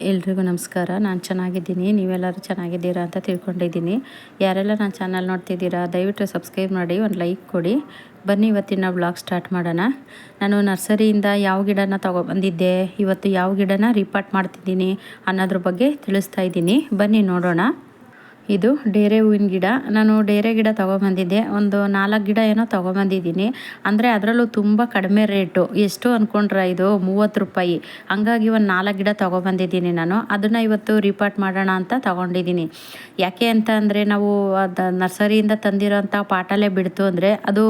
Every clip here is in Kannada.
ಎಲ್ರಿಗೂ ನಮಸ್ಕಾರ. ನಾನು ಚೆನ್ನಾಗಿದ್ದೀನಿ. ನೀವೆಲ್ಲರೂ ಚೆನ್ನಾಗಿದ್ದೀರಾ ಅಂತ ತಿಳ್ಕೊಂಡಿದ್ದೀನಿ. ಯಾರೆಲ್ಲ ನನ್ನ ಚಾನಲ್ ನೋಡ್ತಿದ್ದೀರಾ, ದಯವಿಟ್ಟು ಸಬ್ಸ್ಕ್ರೈಬ್ ಮಾಡಿ, ಒಂದು ಲೈಕ್ ಕೊಡಿ. ಬನ್ನಿ ಇವತ್ತಿನ ಬ್ಲಾಗ್ ಸ್ಟಾರ್ಟ್ ಮಾಡೋಣ. ನಾನು ನರ್ಸರಿಯಿಂದ ಯಾವ ಗಿಡನ ತೊಗೊಬಂದಿದ್ದೆ ಇವತ್ತು ಯಾವ ಗಿಡನ ರಿಪಾರ್ಟ್ ಮಾಡ್ತಿದ್ದೀನಿ ಅನ್ನೋದ್ರ ಬಗ್ಗೆ ತಿಳಿಸ್ತಾ ಇದ್ದೀನಿ. ಬನ್ನಿ ನೋಡೋಣ. ಇದು ಡೇರೆ ಹೂವಿನ ಗಿಡ. ನಾನು ಡೇರೆ ಗಿಡ ತೊಗೊಂಬಂದಿದ್ದೆ. ಒಂದು ನಾಲ್ಕು ಗಿಡ ಏನೋ ತೊಗೊಂಬಂದಿದ್ದೀನಿ. ಅಂದರೆ ಅದರಲ್ಲೂ ತುಂಬ ಕಡಿಮೆ ರೇಟು. ಎಷ್ಟು ಅಂದ್ಕೊಂಡ್ರೆ ಇದು? ಮೂವತ್ತು ರೂಪಾಯಿ. ಹಂಗಾಗಿ ಒಂದು ನಾಲ್ಕು ಗಿಡ ತೊಗೊಬಂದಿದ್ದೀನಿ ನಾನು. ಅದನ್ನು ಇವತ್ತು ರಿಪಾರ್ಟ್ ಮಾಡೋಣ ಅಂತ ತೊಗೊಂಡಿದ್ದೀನಿ. ಯಾಕೆ ಅಂತ ಅಂದರೆ ನಾವು ಅದು ನರ್ಸರಿಯಿಂದ ತಂದಿರೋಂಥ ಪಾಟಲ್ಲೇ ಬಿಡ್ತು ಅಂದರೆ ಅದು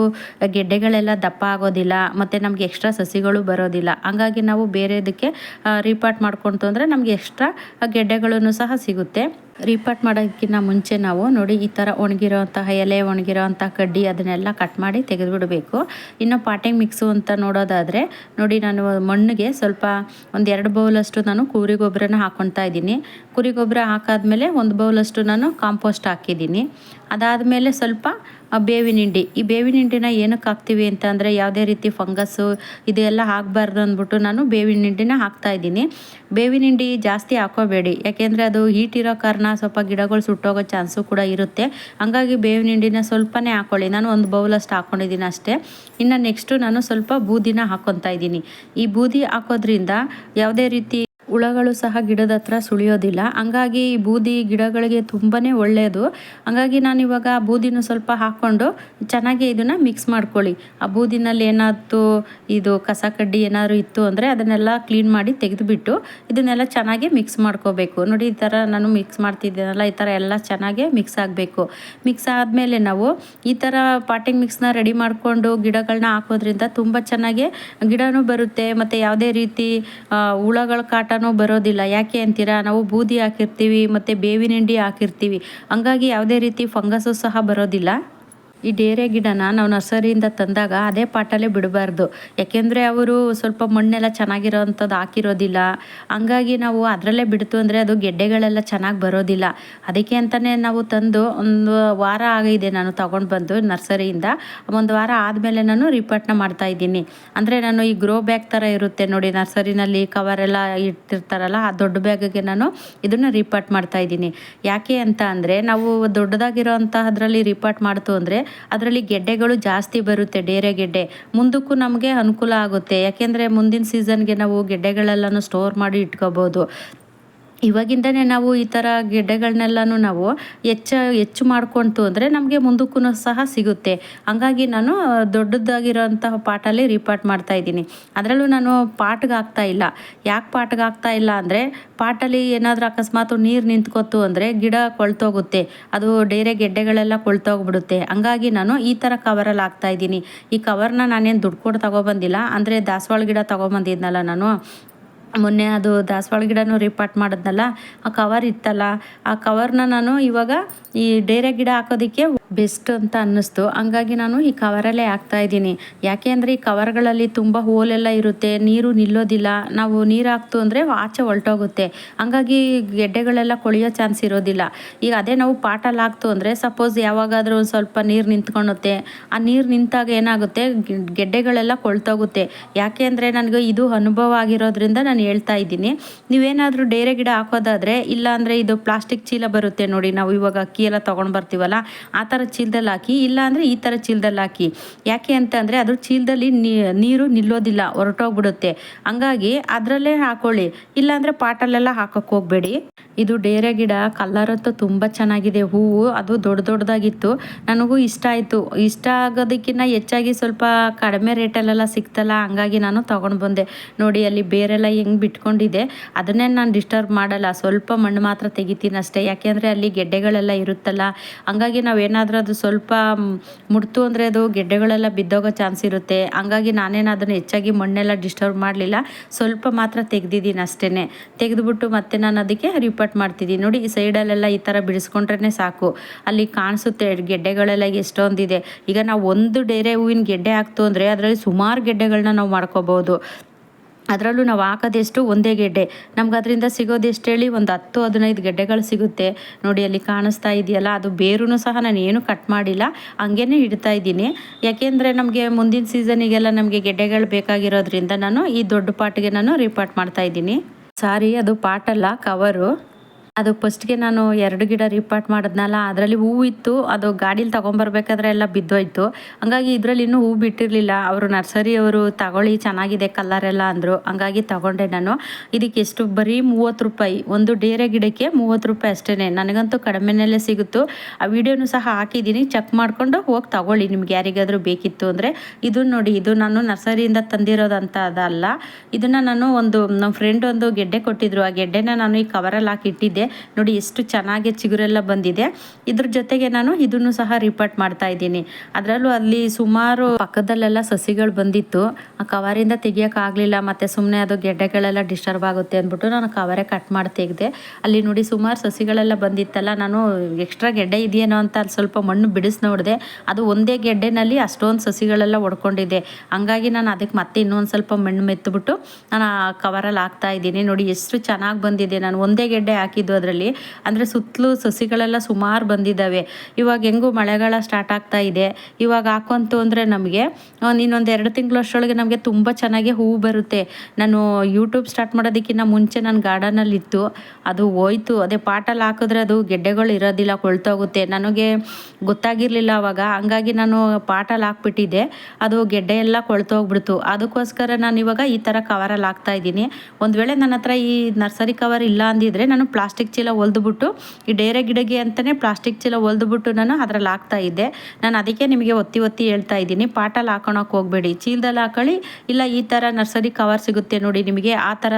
ಗೆಡ್ಡೆಗಳೆಲ್ಲ ದಪ್ಪ ಆಗೋದಿಲ್ಲ. ಮತ್ತು ನಮಗೆ ಎಕ್ಸ್ಟ್ರಾ ಸಸಿಗಳು ಬರೋದಿಲ್ಲ. ಹಂಗಾಗಿ ನಾವು ಬೇರೆದಕ್ಕೆ ರಿಪಾರ್ಟ್ ಮಾಡ್ಕೊಳ್ತು ಅಂದರೆ ನಮಗೆ ಎಕ್ಸ್ಟ್ರಾ ಗೆಡ್ಡೆಗಳನ್ನು ಸಹ ಸಿಗುತ್ತೆ. ರೀಪಾಟ್ ಮಾಡೋಕ್ಕಿಂತ ಮುಂಚೆ ನಾವು ನೋಡಿ ಈ ಥರ ಒಣಗಿರೋವಂತಹ ಎಲೆ, ಒಣಗಿರೋಂಥ ಕಡ್ಡಿ ಅದನ್ನೆಲ್ಲ ಕಟ್ ಮಾಡಿ ತೆಗೆದುಬಿಡಬೇಕು. ಇನ್ನು ಪಾಟಿಂಗ್ ಮಿಕ್ಸು ಅಂತ ನೋಡೋದಾದರೆ ನೋಡಿ ನಾನು ಮಣ್ಣಿಗೆ ಸ್ವಲ್ಪ ಒಂದು ಎರಡು ಬೌಲಷ್ಟು ನಾನು ಕುರಿ ಗೊಬ್ಬರನ ಹಾಕ್ಕೊತಾ ಇದ್ದೀನಿ. ಕುರಿ ಗೊಬ್ಬರ ಹಾಕಾದ್ಮೇಲೆ ಒಂದು ಬೌಲಷ್ಟು ನಾನು ಕಾಂಪೋಸ್ಟ್ ಹಾಕಿದ್ದೀನಿ. ಅದಾದಮೇಲೆ ಸ್ವಲ್ಪ ಬೇವಿನ ಹಿಂಡಿ. ಈ ಬೇವಿನ ಹಿಂಡಿನ ಏನಕ್ಕೆ ಹಾಕ್ತೀವಿ ಅಂತ ಅಂದರೆ ಯಾವುದೇ ರೀತಿ ಫಂಗಸ್ಸು ಇದೆಲ್ಲ ಹಾಕಬಾರ್ದು ಅಂದ್ಬಿಟ್ಟು ನಾನು ಬೇವಿನ ಹಿಂಡಿನ ಹಾಕ್ತಾಯಿದ್ದೀನಿ ಬೇವಿನ ಹಿಂಡಿ ಜಾಸ್ತಿ ಹಾಕೋಬೇಡಿ. ಯಾಕೆಂದರೆ ಅದು ಹೀಟ್ ಇರೋ ಕಾರಣ ಸ್ವಲ್ಪ ಗಿಡಗಳು ಸುಟ್ಟೋಗೋ ಚಾನ್ಸು ಕೂಡ ಇರುತ್ತೆ. ಹಂಗಾಗಿ ಬೇವಿನ ಹಿಂಡಿನ ಸ್ವಲ್ಪನೇ ಹಾಕ್ಕೊಳ್ಳಿ ನಾನು ಒಂದು ಬೌಲಷ್ಟು ಹಾಕ್ಕೊಂಡಿದ್ದೀನಿ ಅಷ್ಟೇ. ಇನ್ನು ನೆಕ್ಸ್ಟು ನಾನು ಸ್ವಲ್ಪ ಬೂದಿನ ಹಾಕ್ಕೊತಾ ಇದ್ದೀನಿ. ಈ ಬೂದಿ ಹಾಕೋದ್ರಿಂದ ಯಾವುದೇ ರೀತಿ ಹುಳಗಳು ಸಹ ಗಿಡದ ಹತ್ರ ಸುಳಿಯೋದಿಲ್ಲ. ಹಂಗಾಗಿ ಈ ಬೂದಿ ಗಿಡಗಳಿಗೆ ತುಂಬಾ ಒಳ್ಳೆಯದು ಹಂಗಾಗಿ ನಾನು ಇವಾಗ ಬೂದಿನ ಸ್ವಲ್ಪ ಹಾಕ್ಕೊಂಡು ಚೆನ್ನಾಗಿ ಇದನ್ನು ಮಿಕ್ಸ್ ಮಾಡ್ಕೊಳ್ಳಿ. ಆ ಬೂದಿನಲ್ಲಿ ಏನಾದ್ತು ಇದು ಕಸ ಕಡ್ಡಿ ಏನಾದರೂ ಇತ್ತು ಅಂದರೆ ಅದನ್ನೆಲ್ಲ ಕ್ಲೀನ್ ಮಾಡಿ ತೆಗೆದುಬಿಟ್ಟು ಇದನ್ನೆಲ್ಲ ಚೆನ್ನಾಗಿ ಮಿಕ್ಸ್ ಮಾಡ್ಕೋಬೇಕು. ನೋಡಿ, ಈ ಥರ ನಾನು ಮಿಕ್ಸ್ ಮಾಡ್ತಿದ್ದೇನಲ್ಲ, ಈ ಥರ ಎಲ್ಲ ಚೆನ್ನಾಗಿ ಮಿಕ್ಸ್ ಆಗಬೇಕು. ಮಿಕ್ಸ್ ಆದಮೇಲೆ ನಾವು ಈ ಥರ ಪಾಟಿಂಗ್ ಮಿಕ್ಸ್ನ ರೆಡಿ ಮಾಡಿಕೊಂಡು ಗಿಡಗಳನ್ನ ಹಾಕೋದ್ರಿಂದ ತುಂಬ ಚೆನ್ನಾಗಿ ಗಿಡನೂ ಬರುತ್ತೆ. ಮತ್ತು ಯಾವುದೇ ರೀತಿ ಹುಳಗಳ ಕಾಟನೂ ಬರೋದಿಲ್ಲ. ಯಾಕೆ ಅಂತೀರಾ? ನಾವು ಬೂದಿ ಹಾಕಿರ್ತೀವಿ, ಮತ್ತು ಬೇವಿನ ಹಿಂಡಿ ಹಾಕಿರ್ತೀವಿ. ಹಂಗಾಗಿ ಯಾವುದೇ ರೀತಿ ಫಂಗಸ್ಸು ಸಹ ಬರೋದಿಲ್ಲ. ಈ ಡೇರೆ ಗಿಡನ ನಾವು ನರ್ಸರಿಯಿಂದ ತಂದಾಗ ಅದೇ ಪಾಟಲ್ಲೇ ಬಿಡಬಾರ್ದು. ಯಾಕೆಂದರೆ ಅವರು ಸ್ವಲ್ಪ ಮಣ್ಣೆಲ್ಲ ಚೆನ್ನಾಗಿರೋ ಅಂಥದ್ದು ಹಾಕಿರೋದಿಲ್ಲ. ಹಂಗಾಗಿ ನಾವು ಅದರಲ್ಲೇ ಬಿಡ್ತು ಅಂದರೆ ಅದು ಗೆಡ್ಡೆಗಳೆಲ್ಲ ಚೆನ್ನಾಗಿ ಬರೋದಿಲ್ಲ. ಅದಕ್ಕೆ ಅಂತಲೇ ನಾವು ತಂದು ಒಂದು ವಾರ ಆಗಿದೆ ನಾನು ತೊಗೊಂಡು ಬಂದು ನರ್ಸರಿಯಿಂದ. ಒಂದು ವಾರ ಆದಮೇಲೆ ನಾನು ರಿಪೋರ್ಟ್ನ ಮಾಡ್ತಾಯಿದ್ದೀನಿ ಅಂದರೆ ನಾನು ಈ ಗ್ರೋ ಬ್ಯಾಗ್ ಥರ ಇರುತ್ತೆ ನೋಡಿ, ನರ್ಸರಿನಲ್ಲಿ ಕವರೆಲ್ಲ ಇಟ್ಟಿರ್ತಾರಲ್ಲ, ಆ ದೊಡ್ಡ ಬ್ಯಾಗಿಗೆ ನಾನು ಇದನ್ನು ರಿಪೋರ್ಟ್ ಮಾಡ್ತಾ ಇದ್ದೀನಿ. ಯಾಕೆ ಅಂತ ಅಂದರೆ ನಾವು ದೊಡ್ಡದಾಗಿರೋ ಅಂತಹದ್ರಲ್ಲಿ ರಿಪೋರ್ಟ್ ಮಾಡ್ತು ಅಂದರೆ ಅದರಲ್ಲಿ ಗೆಡ್ಡೆಗಳು ಜಾಸ್ತಿ ಬರುತ್ತೆ, ಡೇರೆ ಗೆಡ್ಡೆ. ಮುಂದಕ್ಕೂ ನಮಗೆ ಅನುಕೂಲ ಆಗುತ್ತೆ. ಯಾಕೆಂದರೆ ಮುಂದಿನ ಸೀಸನ್ಗೆ ನಾವು ಗೆಡ್ಡೆಗಳೆಲ್ಲನೂ ಸ್ಟೋರ್ ಮಾಡಿ ಇಟ್ಕೋಬೋದು. ಇವಾಗಿಂದನೇ ನಾವು ಈ ಥರ ಗೆಡ್ಡೆಗಳನ್ನೆಲ್ಲನೂ ನಾವು ಹೆಚ್ಚ, ಹೆಚ್ಚು ಮಾಡ್ಕೊಳ್ತು ಅಂದರೆ ನಮಗೆ ಮುಂದಕ್ಕೂ ಸಹ ಸಿಗುತ್ತೆ. ಹಂಗಾಗಿ ನಾನು ದೊಡ್ಡದಾಗಿರೋಂತಹ ಪಾಟಲ್ಲಿ ರಿಪಾರ್ಟ್ ಮಾಡ್ತಾ ಇದ್ದೀನಿ. ಅದರಲ್ಲೂ ನಾನು ಪಾಟ್ಗೆ ಆಗ್ತಾ ಇಲ್ಲ. ಯಾಕೆ ಪಾಟ್ಗೆ ಆಗ್ತಾ ಇಲ್ಲ ಅಂದರೆ ಪಾಟಲ್ಲಿ ಏನಾದರೂ ಅಕಸ್ಮಾತ್ ನೀರು ನಿಂತ್ಕೊತು ಅಂದರೆ ಗಿಡ ಕೊಳ್ತೋಗುತ್ತೆ. ಅದು ಡೇರೆ ಗೆಡ್ಡೆಗಳೆಲ್ಲ ಕೊಳ್ತೋಗ್ಬಿಡುತ್ತೆ. ಹಂಗಾಗಿ ನಾನು ಈ ಥರ ಕವರಲ್ಲಿ ಹಾಕ್ತಾ ಇದ್ದೀನಿ. ಈ ಕವರ್ನ ನಾನೇನು ದುಡ್ಡು ಕೊಟ್ಟು ತಗೊಬಂದಿಲ್ಲ. ಅಂದರೆ ದಾಸವಾಳ ಗಿಡ ತೊಗೊಬಂದಿದ್ನಲ್ಲ ನಾನು. ಮೊನ್ನೆ ಅದು ದಾಸವಾಳ ಗಿಡನೂ ರಿಪಾರ್ಟ್ ಮಾಡಿದ್ನಲ್ಲ, ಆ ಕವರ್ ಇತ್ತಲ್ಲ, ಆ ಕವರ್ನ ನಾನು ಇವಾಗ ಈ ಡೇರೆ ಗಿಡ ಹಾಕೋದಕ್ಕೆ ಬೆಸ್ಟ್ ಅಂತ ಅನ್ನಿಸ್ತು. ಹಂಗಾಗಿ ನಾನು ಈ ಕವರಲ್ಲೇ ಹಾಕ್ತಾ ಇದ್ದೀನಿ. ಯಾಕೆ ಅಂದರೆ ಈ ಕವರ್ಗಳಲ್ಲಿ ತುಂಬ ಹೋಲೆಲ್ಲ ಇರುತ್ತೆ, ನೀರು ನಿಲ್ಲೋದಿಲ್ಲ. ನಾವು ನೀರು ಹಾಕ್ತು ಅಂದರೆ ಆಚೆ ಹೊಲ್ಟೋಗುತ್ತೆ. ಹಂಗಾಗಿ ಗೆಡ್ಡೆಗಳೆಲ್ಲ ಕೊಳೆಯೋ ಚಾನ್ಸ್ ಇರೋದಿಲ್ಲ. ಈಗ ಅದೇ ನಾವು ಪಾಟಲ್ಲಿ ಹಾಕ್ತು ಅಂದರೆ ಸಪೋಸ್ ಯಾವಾಗಾದರೂ ಒಂದು ಸ್ವಲ್ಪ ನೀರು ನಿಂತ್ಕೊಳುತ್ತೆ ಆ ನೀರು ನಿಂತಾಗ ಏನಾಗುತ್ತೆ? ಗೆಡ್ಡೆಗಳೆಲ್ಲ ಕೊಳ್ತೋಗುತ್ತೆ. ಯಾಕೆ ಅಂದರೆ ನನಗೆ ಇದು ಅನುಭವ ಆಗಿರೋದ್ರಿಂದ ನಾನು ಹೇಳ್ತಾ ಇದ್ದೀನಿ. ನೀವೇನಾದರೂ ಡೇರೆ ಗಿಡ ಹಾಕೋದಾದರೆ ಇಲ್ಲಾಂದರೆ ಇದು ಪ್ಲಾಸ್ಟಿಕ್ ಚೀಲ ಬರುತ್ತೆ ನೋಡಿ, ನಾವು ಇವಾಗ ಅಕ್ಕಿ ಎಲ್ಲ ತೊಗೊಂಡು ಬರ್ತೀವಲ್ಲ, ಆ ಥರ ಚೀಲದಲ್ಲಿ ಹಾಕಿ ಇಲ್ಲಾಂದರೆ ಈ ಥರ ಚೀಲದಲ್ಲಿ ಹಾಕಿ. ಯಾಕೆ ಅಂತಂದರೆ ಅದ್ರ ಚೀಲದಲ್ಲಿ ನೀರು ನಿಲ್ಲೋದಿಲ್ಲ, ಹೊರಟೋಗ್ಬಿಡುತ್ತೆ. ಹಂಗಾಗಿ ಅದರಲ್ಲೇ ಹಾಕೊಳ್ಳಿ ಇಲ್ಲಾಂದರೆ ಪಾಟಲ್ಲೆಲ್ಲ ಹಾಕೋಕ್ಕೆ ಹೋಗಬೇಡಿ. ಇದು ಡೇರೆ ಗಿಡ ಕಲ್ಲರ್ ಅಂತೂ ತುಂಬ ಚೆನ್ನಾಗಿದೆ, ಹೂವು ಅದು ದೊಡ್ಡ ದೊಡ್ಡದಾಗಿತ್ತು. ನನಗೂ ಇಷ್ಟ ಆಯಿತು. ಇಷ್ಟ ಆಗೋದಕ್ಕಿಂತ ಹೆಚ್ಚಾಗಿ ಸ್ವಲ್ಪ ಕಡಿಮೆ ರೇಟಲ್ಲೆಲ್ಲ ಸಿಕ್ತಲ್ಲ, ಹಂಗಾಗಿ ನಾನು ತೊಗೊಂಡು ಬಂದೆ. ನೋಡಿ, ಅಲ್ಲಿ ಬೇರೆಲ್ಲ ಹೆಂಗೆ ಬಿಟ್ಕೊಂಡಿದೆ. ಅದನ್ನೇ ನಾನು ಡಿಸ್ಟರ್ಬ್ ಮಾಡಲ್ಲ. ಸ್ವಲ್ಪ ಮಣ್ಣು ಮಾತ್ರ ತೆಗಿತೀನಿ ಅಷ್ಟೇ. ಯಾಕೆಂದರೆ ಅಲ್ಲಿ ಗೆಡ್ಡೆಗಳೆಲ್ಲ ಇರುತ್ತಲ್ಲ. ಹಂಗಾಗಿ ನಾವೇನಾದರೂ ಅದು ಸ್ವಲ್ಪ ಮುಡ್ತು ಅಂದರೆ ಅದು ಗೆಡ್ಡೆಗಳೆಲ್ಲ ಬಿದ್ದೋಗೋ ಚಾನ್ಸ್ ಇರುತ್ತೆ. ಹಂಗಾಗಿ ನಾನೇನು ಅದನ್ನು ಹೆಚ್ಚಾಗಿ ಮಣ್ಣೆಲ್ಲ ಡಿಸ್ಟರ್ಬ್ ಮಾಡಲಿಲ್ಲ. ಸ್ವಲ್ಪ ಮಾತ್ರ ತೆಗೆದಿದ್ದೀನಿ ಅಷ್ಟೇ ತೆಗೆದುಬಿಟ್ಟು ಮತ್ತೆ ನಾನು ಅದಕ್ಕೆ ರಿಪೋರ್ಟ್ ಮಾಡ್ತಿದ್ದೀನಿ. ನೋಡಿ, ಈ ಸೈಡಲ್ಲೆಲ್ಲ ಈ ಥರ ಬಿಡಿಸ್ಕೊಂಡ್ರೇ ಸಾಕು. ಅಲ್ಲಿ ಕಾಣಿಸುತ್ತೆ ಗೆಡ್ಡೆಗಳೆಲ್ಲ ಎಷ್ಟೊಂದಿದೆ. ಈಗ ನಾವು ಒಂದು ಡೇರೆ ಹೂವಿನ ಗೆಡ್ಡೆ ಹಾಕ್ತು ಅಂದರೆ ಅದರಲ್ಲಿ ಸುಮಾರು ಗೆಡ್ಡೆಗಳನ್ನ ನಾವು ಮಾಡ್ಕೋಬೋದು. ಅದರಲ್ಲೂ ನಾವು ಹಾಕೋದೆಷ್ಟು ಒಂದೇ ಗೆಡ್ಡೆ. ನಮ್ಗೆ ಅದರಿಂದ ಸಿಗೋದು ಎಷ್ಟು ಹೇಳಿ ಒಂದು ಹತ್ತು, ಹದಿನೈದು ಗೆಡ್ಡೆಗಳು ಸಿಗುತ್ತೆ. ನೋಡಿ ಅಲ್ಲಿ ಕಾಣಿಸ್ತಾ ಇದೆಯಲ್ಲ, ಅದು ಬೇರೂ ಸಹ ನಾನು ಏನು ಕಟ್ ಮಾಡಿಲ್ಲ ಹಂಗೇ ಇಡ್ತಾ ಇದ್ದೀನಿ. ಯಾಕೆಂದರೆ ನಮಗೆ ಮುಂದಿನ ಸೀಸನಿಗೆಲ್ಲ ನಮಗೆ ಗೆಡ್ಡೆಗಳು ಬೇಕಾಗಿರೋದ್ರಿಂದ ನಾನು ಈ ದೊಡ್ಡ ಪಾಟಿಗೆ ನಾನು ರಿಪಾರ್ಟ್ ಮಾಡ್ತಾ ಇದ್ದೀನಿ. ಸಾರಿ ಅದು ಪಾಟಲ್ಲ ಕವರು ಅದು ಫಸ್ಟ್ಗೆ ನಾನು ಎರಡು ಗಿಡ ರಿಪಾರ್ಟ್ ಮಾಡಿದ್ನಲ್ಲ, ಅದರಲ್ಲಿ ಹೂವು ಇತ್ತು. ಅದು ಗಾಡೀಲಿ ತೊಗೊಂಬರ್ಬೇಕಾದ್ರೆ ಎಲ್ಲ ಬಿದ್ದೋಯ್ತು. ಹಂಗಾಗಿ ಇದರಲ್ಲಿ ಇನ್ನೂ ಹೂ ಬಿಟ್ಟಿರಲಿಲ್ಲ. ಅವರು ನರ್ಸರಿಯವರು ತಗೊಳ್ಳಿ, ಚೆನ್ನಾಗಿದೆ ಕಲರ್ ಎಲ್ಲ ಅಂದರು. ಹಂಗಾಗಿ ತಗೊಂಡೆ ನಾನು. ಇದಕ್ಕೆ ಎಷ್ಟು? ಬರೀ ಮೂವತ್ತು ರೂಪಾಯಿ. ಒಂದು ಡೇರೆ ಗಿಡಕ್ಕೆ ಮೂವತ್ತು ರೂಪಾಯಿ ಅಷ್ಟೇ ನನಗಂತೂ ಕಡಿಮೆನಲ್ಲೇ ಸಿಗುತ್ತು. ಆ ವಿಡಿಯೋನು ಸಹ ಹಾಕಿದ್ದೀನಿ. ಚೆಕ್ ಮಾಡಿಕೊಂಡು ಹೋಗಿ ತಗೊಳ್ಳಿ ನಿಮ್ಗೆ ಯಾರಿಗಾದರೂ ಬೇಕಿತ್ತು ಅಂದರೆ. ಇದು ನೋಡಿ, ಇದು ನಾನು ನರ್ಸರಿಯಿಂದ ತಂದಿರೋದಂತ ಅದಲ್ಲ. ಇದನ್ನು ನಾನು ಒಂದು ನಮ್ಮ ಫ್ರೆಂಡ್ ಒಂದು ಗೆಡ್ಡೆ ಕೊಟ್ಟಿದ್ರು. ಆ ಗೆಡ್ಡೆನ ನಾನು ಈ ಕವರಲ್ಲಿ ಹಾಕಿ ಇಟ್ಟಿದ್ದೆ ನೋಡಿ ಎಷ್ಟು ಚೆನ್ನಾಗಿ ಚಿಗುರೆಲ್ಲ ಬಂದಿದೆ. ಇದ್ರ ಜೊತೆಗೆ ನಾನು ಇದನ್ನು ಸಹ ರಿಪೋರ್ಟ್ ಮಾಡ್ತಾ ಇದ್ದೀನಿ. ಅದರಲ್ಲೂ ಅಲ್ಲಿ ಸುಮಾರು ಪಕ್ಕದಲ್ಲೆಲ್ಲ ಸಸಿಗಳು ಬಂದಿತ್ತು. ಆ ಕವರಿಂದ ತೆಗಿಯೋಕ್ಕಾಗಲಿಲ್ಲ ಮತ್ತು ಸುಮ್ಮನೆ ಅದು ಗೆಡ್ಡೆಗಳೆಲ್ಲ ಡಿಸ್ಟರ್ಬ್ ಆಗುತ್ತೆ ಅಂದ್ಬಿಟ್ಟು ನಾನು ಕವರೇ ಕಟ್ ಮಾಡಿ ತೆಗೆದೆ. ಅಲ್ಲಿ ನೋಡಿ ಸುಮಾರು ಸಸಿಗಳೆಲ್ಲ ಬಂದಿತ್ತಲ್ಲ, ನಾನು ಎಕ್ಸ್ಟ್ರಾ ಗೆಡ್ಡೆ ಇದೆಯೇನೋ ಅಂತ ಅಲ್ಲಿ ಸ್ವಲ್ಪ ಮಣ್ಣು ಬಿಡಿಸಿ ನೋಡಿದೆ. ಅದು ಒಂದೇ ಗೆಡ್ಡೆನಲ್ಲಿ ಅಷ್ಟೊಂದು ಸಸಿಗಳೆಲ್ಲ ಒಡ್ಕೊಂಡಿದೆ. ಹಂಗಾಗಿ ನಾನು ಅದಕ್ಕೆ ಮತ್ತೆ ಇನ್ನೊಂದು ಸ್ವಲ್ಪ ಮಣ್ಣು ಮೆತ್ತುಬಿಟ್ಟು ನಾನು ಆ ಕವರಲ್ಲಿ ಹಾಕ್ತಾ ಇದ್ದೀನಿ. ನೋಡಿ ಎಷ್ಟು ಚೆನ್ನಾಗಿ ಬಂದಿದೆ. ನಾನು ಒಂದೇ ಗೆಡ್ಡೆ ಹಾಕಿದ್ದು ಅದರಲ್ಲಿ ಅಂದರೆ ಸುತ್ತಲೂ ಸಸಿಗಳೆಲ್ಲ ಸುಮಾರು ಬಂದಿದ್ದಾವೆ ಇವಾಗ ಹೆಂಗೂ ಮಳೆಗಾಲ ಸ್ಟಾರ್ಟ್ ಆಗ್ತಾ ಇದೆ. ಇವಾಗ ಹಾಕೊಂತು ಅಂದರೆ ನಮಗೆ ಇನ್ನೊಂದು ಎರಡು ತಿಂಗಳಷ್ಟರೊಳಗೆ ನಮಗೆ ತುಂಬ ಚೆನ್ನಾಗಿ ಹೂವು ಬರುತ್ತೆ. ನಾನು ಯೂಟ್ಯೂಬ್ ಸ್ಟಾರ್ಟ್ ಮಾಡೋದಕ್ಕಿಂತ ಮುಂಚೆ ನಾನು ಗಾರ್ಡನಲ್ಲಿ ಇತ್ತು. ಅದು ಹೋಯ್ತು. ಅದೇ ಪಾಟಲ್ಲಿ ಹಾಕಿದ್ರೆ ಅದು ಗೆಡ್ಡೆಗಳು ಇರೋದಿಲ್ಲ ಕೊಳ್ತೋಗುತ್ತೆ ನನಗೆ ಗೊತ್ತಾಗಿರಲಿಲ್ಲ ಅವಾಗ. ಹಂಗಾಗಿ ನಾನು ಪಾಟಲ್ಲಿ ಹಾಕ್ಬಿಟ್ಟಿದ್ದೆ. ಅದು ಗೆಡ್ಡೆ ಎಲ್ಲ ಕೊಳ್ತೋಗ್ಬಿಡ್ತು ಅದಕ್ಕೋಸ್ಕರ ನಾನು ಇವಾಗ ಈ ಥರ ಕವರಲ್ಲಿ ಹಾಕ್ತಾ ಇದ್ದೀನಿ. ಒಂದು ವೇಳೆ ನನ್ನ ಹತ್ರ ಈ ನರ್ಸರಿ ಕವರ್ ಇಲ್ಲ ಅಂದಿದ್ರೆ ನಾನು ಪ್ಲಾಸ್ಟಿಕ್ ಚೀಲ ಹೊಲ್ದುಬಿಟ್ಟು, ಈ ಡೇರೆ ಗಿಡಗೆ ಅಂತಲೇ ಪ್ಲಾಸ್ಟಿಕ್ ಚೀಲ ಹೊಲ್ದುಬಿಟ್ಟು ನಾನು ಅದ್ರಲ್ಲಿ ಹಾಕ್ತಾ ಇದ್ದೆ. ನಾನು ಅದಕ್ಕೆ ನಿಮಗೆ ಒತ್ತಿ ಒತ್ತಿ ಹೇಳ್ತಾ ಇದ್ದೀನಿ. ಪಾಟಲ್ಲಿ ಹಾಕೊಳಕ್ಕೆ ಹೋಗಬೇಡಿ. ಚೀಲದಲ್ಲಿ ಹಾಕೊಳ್ಳಿ. ಇಲ್ಲ ಈ ಥರ ನರ್ಸರಿ ಕವರ್ ಸಿಗುತ್ತೆ ನೋಡಿ ನಿಮಗೆ. ಆ ಥರ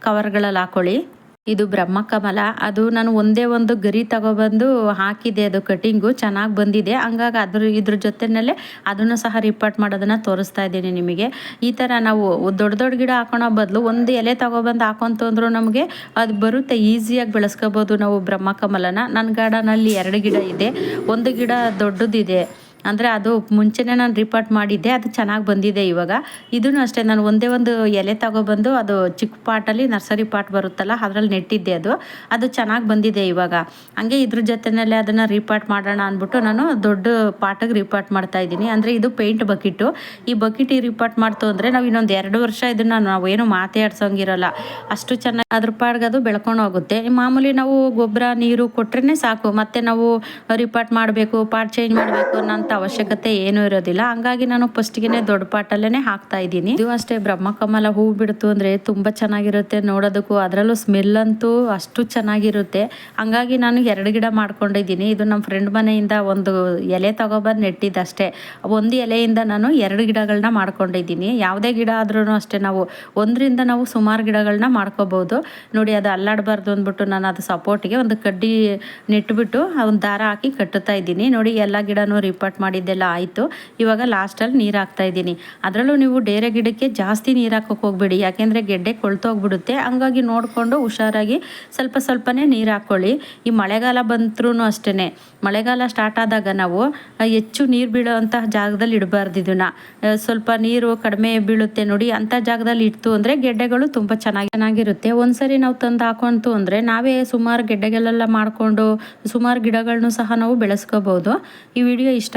ಕವರ್ಗಳಲ್ಲಿ ಹಾಕೊಳ್ಳಿ. ಇದು ಬ್ರಹ್ಮಕಮಲ ಅದು ನಾನು ಒಂದೇ ಒಂದು ಗರಿ ತಗೊಬಂದು ಹಾಕಿದೆ ಅದು ಕಟಿಂಗು. ಚೆನ್ನಾಗಿ ಬಂದಿದೆ. ಹಂಗಾಗಿ ಅದ್ರ ಇದ್ರ ಜೊತೆನಲ್ಲೇ ಅದನ್ನು ಸಹ ರಿಪೋರ್ಟ್ ಮಾಡೋದನ್ನು ತೋರಿಸ್ತಾ ಇದ್ದೀನಿ ನಿಮಗೆ. ಈ ಥರ ನಾವು ದೊಡ್ಡ ದೊಡ್ಡ ಗಿಡ ಹಾಕೋಣ ಬದಲು ಒಂದು ಎಲೆ ತಗೊಬಂದು ಹಾಕೊಂತು ನಮಗೆ ಅದು ಬರುತ್ತೆ. ಈಸಿಯಾಗಿ ಬೆಳೆಸ್ಕೋಬೋದು ನಾವು ಬ್ರಹ್ಮಕಮಲನ ನನ್ನ ಗಾರ್ಡನಲ್ಲಿ ಎರಡು ಗಿಡ ಇದೆ. ಒಂದು ಗಿಡ ದೊಡ್ಡದಿದೆ. ಅಂದರೆ ಅದು ಮುಂಚೆನೇ ನಾನು ರಿಪೋರ್ಟ್ ಮಾಡಿದ್ದೆ, ಅದು ಚೆನ್ನಾಗಿ ಬಂದಿದೆ ಇವಾಗ. ಇದನ್ನು ಅಷ್ಟೇ, ನಾನು ಒಂದೇ ಒಂದು ಎಲೆ ತಗೊಬಂದು ಅದು ಚಿಕ್ಕ ಪಾಟಲ್ಲಿ ನರ್ಸರಿ ಪಾಟ್ ಬರುತ್ತಲ್ಲ, ಅದರಲ್ಲಿ ನೆಟ್ಟಿದ್ದೆ ಅದು. ಅದು ಚೆನ್ನಾಗಿ ಬಂದಿದೆ ಇವಾಗ. ಹಂಗೆ ಇದ್ರ ಜೊತೆಯಲ್ಲೇ ಅದನ್ನು ರಿಪಾರ್ಟ್ ಮಾಡೋಣ ಅಂದ್ಬಿಟ್ಟು ನಾನು ದೊಡ್ಡ ಪಾಟಿಗೆ ರಿಪಾರ್ಟ್ ಮಾಡ್ತಾ ಇದ್ದೀನಿ. ಅಂದರೆ ಇದು ಪೇಂಟ್ ಬಕೆಟು ಈ ಬಕೆಟ್ ರಿಪಾರ್ಟ್ ಮಾಡ್ತು ಅಂದರೆ ನಾವು ಇನ್ನೊಂದು ಎರಡು ವರ್ಷ ಇದನ್ನು ನಾವು ಏನು ಮಾತಾಡ್ಸೋಂಗಿರಲ್ಲ ಅಷ್ಟು ಚೆನ್ನಾಗಿ ಅದ್ರ ಪಾಡ್ಗೆ ಅದು ಬೆಳ್ಕೊಂಡು ಹೋಗುತ್ತೆ. ಮಾಮೂಲಿ ನಾವು ಗೊಬ್ಬರ ನೀರು ಕೊಟ್ರೇ ಸಾಕು. ಮತ್ತೆ ನಾವು ರಿಪಾರ್ಟ್ ಮಾಡಬೇಕು ಪಾಟ್ ಚೇಂಜ್ ಮಾಡಬೇಕು ಅನ್ನೋ ಅವಶ್ಯಕತೆ ಏನೂ ಇರೋದಿಲ್ಲ. ಹಂಗಾಗಿ ನಾನು ಫಸ್ಟ್ಗೆ ದೊಡ್ಡ ಪಾಟಲ್ಲೇ ಹಾಕ್ತಾ ಇದ್ದೀನಿ. ಇದು ಅಷ್ಟೇ ಬ್ರಹ್ಮಕಮಲ ಹೂ ಬಿಡ್ತು ಅಂದರೆ ತುಂಬ ಚೆನ್ನಾಗಿರುತ್ತೆ. ನೋಡೋದಕ್ಕೂ ಅದರಲ್ಲೂ ಸ್ಮೆಲ್ ಅಂತೂ ಅಷ್ಟು ಚೆನ್ನಾಗಿರುತ್ತೆ. ಹಂಗಾಗಿ ನಾನು ಎರಡು ಗಿಡ ಮಾಡ್ಕೊಂಡಿದ್ದೀನಿ. ಇದು ನಮ್ಮ ಫ್ರೆಂಡ್ ಮನೆಯಿಂದ ಒಂದು ಎಲೆ ತಗೊಬಂದು ನೆಟ್ಟಿದ್ದಷ್ಟೇ. ಒಂದು ಎಲೆಯಿಂದ ನಾನು ಎರಡು ಗಿಡಗಳನ್ನ ಮಾಡ್ಕೊಂಡಿದ್ದೀನಿ. ಯಾವುದೇ ಗಿಡ ಆದ್ರೂ ಅಷ್ಟೇ ನಾವು ಒಂದರಿಂದ ನಾವು ಸುಮಾರು ಗಿಡಗಳನ್ನ ಮಾಡ್ಕೋಬಹುದು ನೋಡಿ, ಅದು ಅಲ್ಲಾಡಬಾರ್ದು ಅಂದ್ಬಿಟ್ಟು ನಾನು ಅದು ಸಪೋರ್ಟ್ಗೆ ಒಂದು ಕಡ್ಡಿ ನೆಟ್ಬಿಟ್ಟು ಒಂದು ದಾರ ಹಾಕಿ ಕಟ್ಟುತ್ತಾ ಇದ್ದೀನಿ. ನೋಡಿ, ಎಲ್ಲ ಗಿಡನೂ ರಿಪೋರ್ಟ್ ಮಾಡಿದ್ದೆಲ್ಲ ಆಯಿತು. ಇವಾಗ ಲಾಸ್ಟಲ್ಲಿ ನೀರು ಹಾಕ್ತಾ ಇದ್ದೀನಿ. ಅದರಲ್ಲೂ ನೀವು ಡೇರೆ ಗಿಡಕ್ಕೆ ಜಾಸ್ತಿ ನೀರು ಹಾಕೋಕೆ ಹೋಗ್ಬೇಡಿ. ಯಾಕೆಂದರೆ ಗೆಡ್ಡೆ ಕೊಳ್ತೋಗ್ಬಿಡುತ್ತೆ. ಹಂಗಾಗಿ ನೋಡಿಕೊಂಡು ಹುಷಾರಾಗಿ ಸ್ವಲ್ಪ ಸ್ವಲ್ಪನೇ ನೀರು ಹಾಕ್ಕೊಳ್ಳಿ ಈ ಮಳೆಗಾಲ ಬಂತ್ರೂ ಅಷ್ಟೇ ಮಳೆಗಾಲ ಸ್ಟಾರ್ಟ್ ಆದಾಗ ನಾವು ಹೆಚ್ಚು ನೀರು ಬೀಳೋವಂತಹ ಜಾಗದಲ್ಲಿ ಇಡಬಾರ್ದು ಇದನ್ನು. ಸ್ವಲ್ಪ ನೀರು ಕಡಿಮೆ ಬೀಳುತ್ತೆ ನೋಡಿ ಅಂಥ ಜಾಗದಲ್ಲಿ ಇಡ್ತು ಅಂದರೆ ಗೆಡ್ಡೆಗಳು ತುಂಬ ಚೆನ್ನಾಗಿ ಚೆನ್ನಾಗಿರುತ್ತೆ. ಒಂದ್ಸರಿ ನಾವು ತಂದು ಹಾಕೊಂತು ಅಂದರೆ ನಾವೇ ಸುಮಾರು ಗೆಡ್ಡೆಗಳೆಲ್ಲ ಮಾಡಿಕೊಂಡು ಸುಮಾರು ಗಿಡಗಳನ್ನು ಸಹ ನಾವು ಬೆಳೆಸ್ಕೋಬೋದು. ಈ ವಿಡಿಯೋ ಇಷ್ಟ